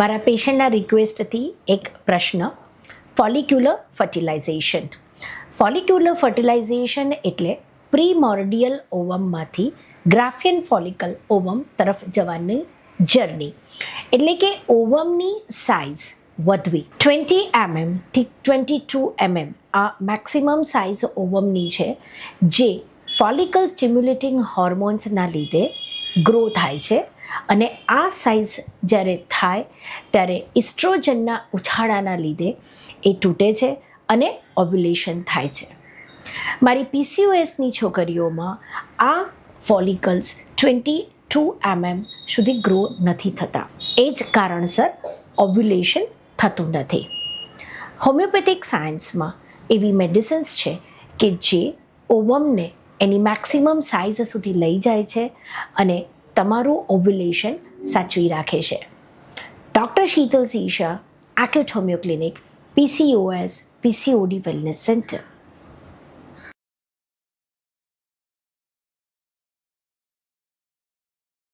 મારા પેશન્ટના રિક્વેસ્ટથી એક પ્રશ્ન. ફોલિક્યુલર ફર્ટિલાઇઝેશન ફોલિક્યુલર ફર્ટિલાઇઝેશન એટલે પ્રીમોર્ડિયલ ઓવમમાંથી ગ્રાફિયન ફોલિકલ ઓવમ તરફ જવાની જર્ની. એટલે કે ઓવમની સાઇઝ વધવી. ટ્વેન્ટી એમએમથી ટ્વેન્ટી ટુ એમએમ આ મેક્સિમમ સાઇઝ ઓવમની છે, જે ફોલિકલ સ્ટિમ્યુલેટિંગ હોર્મોન્સના લીધે ગ્રો થાય છે અને આ સાઇઝ જ્યારે થાય ત્યારે ઇસ્ટ્રોજનના ઉછાળાના લીધે એ તૂટે છે અને ઓબ્યુલેશન થાય છે. મારી પીસીઓએસની છોકરીઓમાં આ ફોલિકલ્સ ટ્વેન્ટી ટુ એમએમ સુધી ગ્રો નથી થતા. એ જ કારણસર ઓબ્યુલેશન થતું નથી. હોમિયોપેથિક સાયન્સમાં એવી મેડિસિન્સ છે કે જે ઓવમને એની મેક્સિમમ સાઇઝ સુધી લઈ જાય છે અને તમારું ઓબ્યુલેશન સાચવી રાખે છે. Doctor Sheetal Sisha acute homeo clinic PCOS PCOD wellness centre